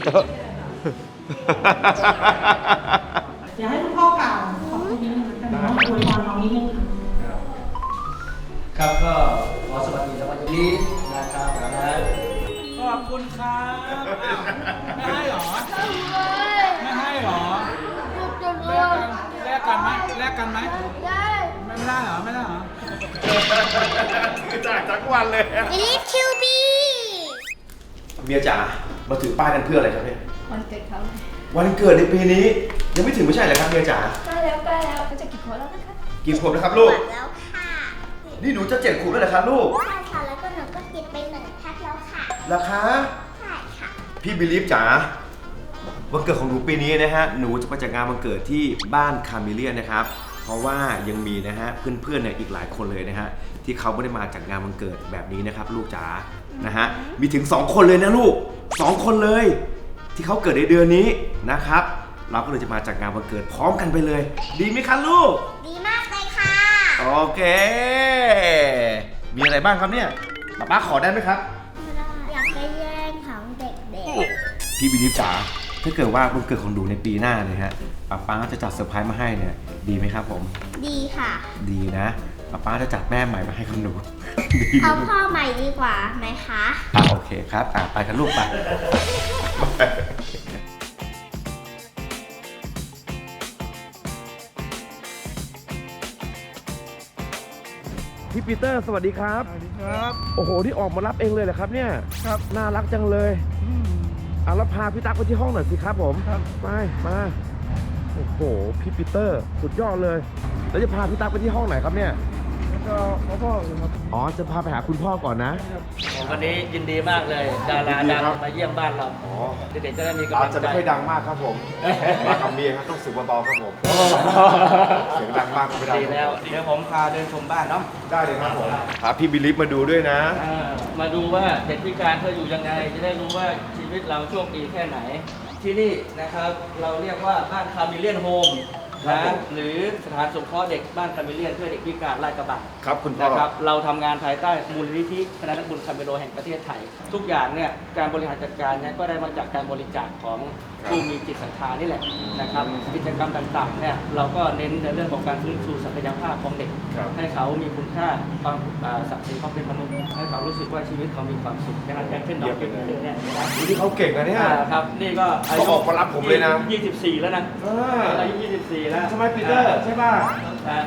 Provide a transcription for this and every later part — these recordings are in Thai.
เดี๋ยวให้คุณพ่อกล่าวขอบคุณนิดนึงแล้วกันเนาะอวยพรน้องนิดนึงค่ะครับก็ขอสวัสดีในวันนี้นะครับนะขอบคุณครับอ้าวไม่ให้หรอ ไม่ให้หรอแลกกันแลกกันไหมแลกกันไหมไม่ได้เหรอ ไม่ได้เหรอคือจ่ายทั้งวันเลยอะ Believe QB เมียจ๋า มาถือป้ายกันเพื่ออะไรครับเนี่ยวันเกิดเขาวันเกิดในปีนี้ ยังไม่ถึงไม่ใช่เหรอครับเมียจ๋าใกล้แล้วใกล้แล้วเขาจะกี่คนแล้วนะคะกี่ขวบนะครับลูก แล้วค่ะนี่หนูจะเจ็ดขวบแล้วเหรอครับลูกใช่ค่ะแล้วก็หนูก็กินไปหนึ่งแพ็คแล้วค่ะราคาใช่ค่ะพี่บิลีฟจ๋าวันเกิดของหนูปีนี้นะฮะ หนูจะไปจัดงานวันเกิดที่บ้านคาเมเลียนนะครับ เพราะว่ายังมีนะฮะเพื่อนๆเนี่ยอีกหลายคนเลยนะฮะที่เขาไม่ได้มาจากงานวันเกิดแบบนี้นะครับ ลูกจ๋านะฮะมีถึง 2 คนเลยนะลูก 2คนเลย ที่เขาเกิดในเดือนนี้นะครับ เราก็เลยจะมาจากงานวันเกิดพร้อมกันไปเลย ดีไหมคะลูก ดีมากเลยค่ะ โอเค มีอะไรบ้างครับเนี่ยป๊าป้าขอได้ไหมครับ อยากไปแย่งของเด็กพี่บิลิฟจ๋าถ้าเกิดว่าวันเกิดของหนูในปีหน้าเนี่ยฮะป๊าป้าจะจัดเซอร์ไพรส์มาให้เนี่ย ดีไหมครับผม ๆ ดีค่ะ ดีนะ ป๊าป้าจะจัดแม่ใหม่มาให้คุณหนูดีเอาพ่อใหม่ดีกว่าไหมคะอะโอเคครับอะไปกันลูกไปพี่ปีเตอร์สวัสดีครับ สวัสดีครับ โอ้โหที่ออกมารับเองเลยเหรอครับเนี่ย ครับ น่ารักจังเลยเอาแล้วพาพี่ตั๊กไปที่ห้องหน่อยสิครับผม ครับไปมา โอ้โห พี่ปีเตอร์ สุดยอดเลย แล้วจะพาพี่ตั๊กไปที่ห้องไหนครับเนี่ย แล้วก็พ่อพ่อเลยครับอ๋อจะพาไปหาคุณพ่อก่อนนะวันนี้ยินดีมากเลย ดารายินดีดังครับ มาเยี่ยมบ้านเราอ๋อเด็กๆจะได้มีกำอาลัจงจะใจ ไม่ค่อยดังมากครับผม มากับเมียครับต้องเสูงเบาๆครับผมเสียงดังมากก็ไม่ได้ดีแล้วเดี๋ยวผมพาเดินชมบ้านเนาะได้เลยครับผมพาพี่บิลิฟมาดูด้วยนะ อ่ามาดูว่าเด็กพิการเขาอยู่ยังไง จะได้รู้ว่าชีวิตเราโชคดีแค่ไหน ที่นี่นะครับเราเรียกว่าบ้านคามิเลียนโฮม ครับนะผม หรือสถานสงเคราะห์เด็กบ้านคามิเลียนเพื่อเด็กพิการลาดกระบัง ครับคุณพ่อ นะครับเราทำงานภายใต้มูลนิธิคณะนักบุญคาเมโลแห่งประเทศไทย ทุกอย่างเนี่ยการบริหารจัดการเนี่ยก็ได้มาจากการบริจาคของครับผู้มีจิตศรัทธานี่แหละนะครับกิจกรรมต่างๆเนี่ยเราก็เน้นในเรื่องของการฟื้นฟูศักยภาพของเด็ก ครับ ให้เขามีคุณค่าความอ่าศักดิ์ศรีความเป็นมนุษย์ให้เขารู้สึกว่าชีวิตเขามีความสุขอย่างนั้นอย่างเช่นน้องเป็นเนี่ยนะครับนี่เขาเก่งนะเนี่ย อ่าครับนี่ก็อายุเขาออกมารับผมเลยนะ 24 แล้วนะ อ่า อายุ 24แล้วใช่ไหมปีเตอร์ใช่ป่ะอ่า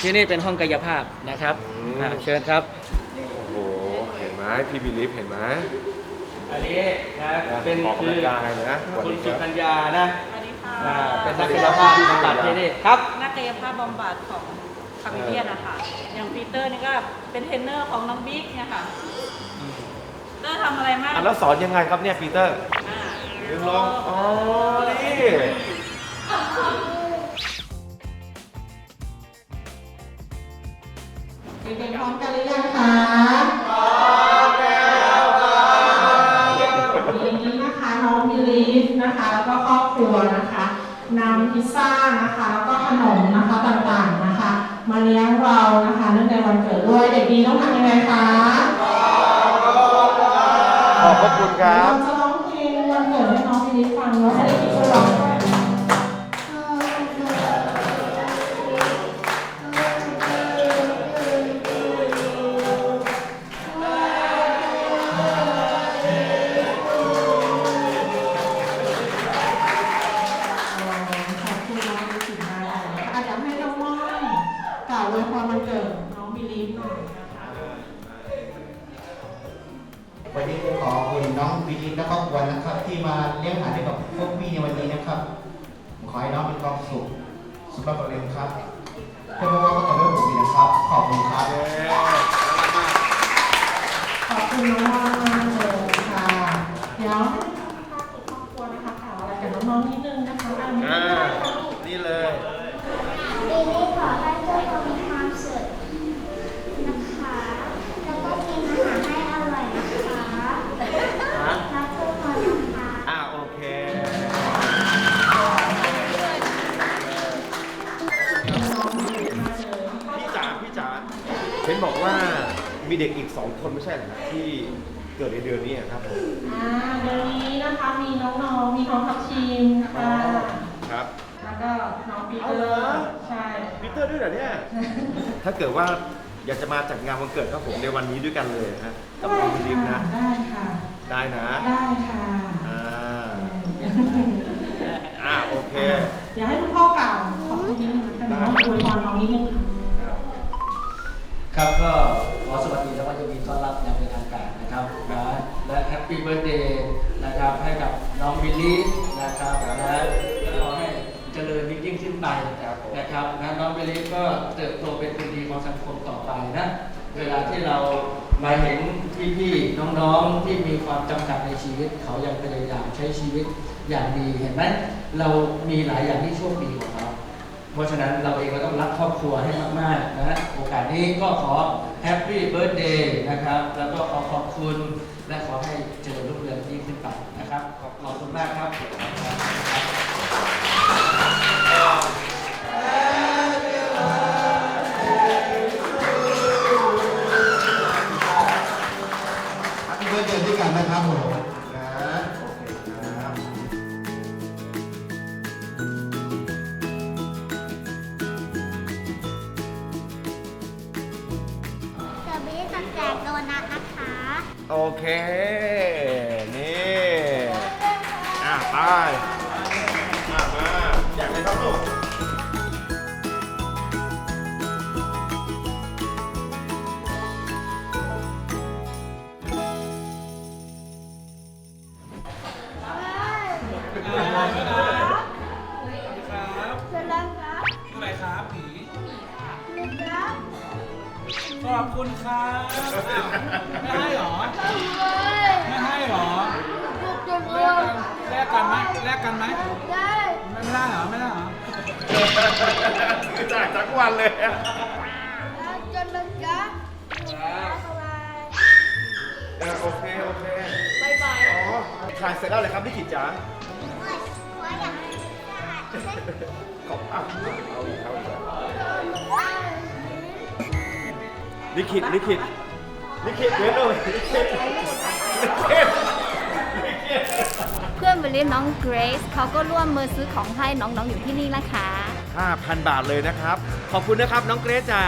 ที่นี่เป็นห้องกายภาพนะครับอืม อ่าเชิญครับ โอ้โห เห็นไหมพี่บิลิฟเห็นไหมอันนี้นะเป็นออกคืกำลัองกายเลยนะสวัสคุดีณคสุรับ กัญญานะสวัสดีค่ะอ่าเป็นนักกายภาพที่บำบัดที่นี่ครับ นักกายภาพบำบัดของคาเมเลียนนะคะอย่างปีเตอร์นี่ก็เป็นเทรนเนอร์ของน้องบิ๊กเนี่ยค่ะเตอร์ทำอะไรมากอะแล้วสอนยังไงครับเนี่ยปีเตอร์อ่าดึงลงอ๋อ นี่ ด็กๆพร้อมกันหรือยังคะพร้อมแล้วค่ะวันนี้นะคะน้องมิลีฟนะคะ แล้วก็ครอบครัวนะคะนำพิซซ่านะคะ แล้วก็ขนมนะคะต่างๆนะคะ มาเลี้ยงเรานะคะเนื่องในวันเกิดด้วยเด็กดีต้องทำยังไงคะขอบพระคุณครับเราจะร้องเพลงวันเกิดให้น้องมิลีฟฟังแล้วให้เด็กๆ วันนี้ขอขอบคุณน้องวิลินและครอบครัวนะครับ ที่มาเลี้ยงอาหารให้กับพวกพี่ในวันนี้นะครับผมขอให้น้องมีความสุขสุขภาพแข็งแรงครับเพื่อนว่าก็ต่อด้วยผมอีกนะครับ ขอบคุณครับขอบคุณน้องม่อนมากเลยค่ะเดี๋ยวให้ทางครอบครัวนะคะกล่าวอะไรกับน้องๆนิดนึงนะคะอันนี้อ่าได้ค่ะลูกนี่เลยปีนี้ขอ มีเด็กอีกสองคนไม่ใช่เหรอครับที่เกิดในเดือนนี้อะครับผมอ่าเดือนนี้นะคะมีน้องๆ มีน้องทัพทีมค่ะครับ แล้วก็น้องปีเตเอาอเหรอ ร์ใช่ปีเตอร์ด้วยเหรอเนี่ย ถ้าเกิดว่าอยากจะมาจัดงานวันเกิดครับผมในวันนี้ด้วยกันเลยนะฮะกับน้องมิลิฟนะ ได้ค่ะ ได้นะ ได้ค่ะอ่า อ่าโอเค เดี๋ยวให้คุณพ่อกล่าวขอบคุณนิดนึงแล้วกันเนาะอวยพรน้องนิดนึงค่ะครับก็ข อสวัสดีและว่าจะมีต้อนรับอย่างเป็นทางการนะครับนะและแฮปปี้เบิร์ดเดย์นะครับให้กับน้องบิลลี่นะครับนะขอให้เจริญยิ่งขึ้นไปนะครับนะน้องบิลลี่ก็เติบโตเป็นคนดีของสังคมต่อไปนะเวลาที่เรามาเห็นพี่ๆน้องๆที่มีความจำกัดในชีวิต เขายังพยายามใช้ชีวิตอย่างดีเห็นไหมเรามีหลายอย่างที่โชคดีกว่า เพราะฉะนั้นเราเองก็ต้องรักครอบครัวให้มากๆนะโอกาสนี้ก็ขอแฮปปี้เบิร์ดเดย์นะครับ แล้วก็ขอขอบคุณและขอให้เจริญรุ่งเรืองยิ่งขึ้นไปนะครับ ขอบขอบคุณมากครับ เดี๋ยวบี้จะแจกโดนัทนะคะโอเค นี่ อะไป ขอบคุณครับอ้าวไม่ให้เหรอ ไม่ให้เหรอ แลกกันแลกกันไหมแลกกันไหมได้ไม่ไม่ได้เหรอ ไม่ได้เหรอจ่ายทั้งวันเลยอะแล้วจนเลยครับบ๊ายบายเออโอเคโอเคบายบายอ๋อถ่ายเสร็จแล้วเลยครับพี่ขิดจ๋าขออยาขอบอะเอาอีกเอาอีก ลิขิตลิขิตลิขิตเดี๋ยวหน่อยลิขิตลิขิตลิขิตเพื่อนไปเรียนน้องเกรซเขาก็ร่วมมือซื้อของให้น้องๆอยู่ที่นี่นะคะ5,000 บาทเลยนะครับ ขอบคุณนะครับน้องเกรซจ๋า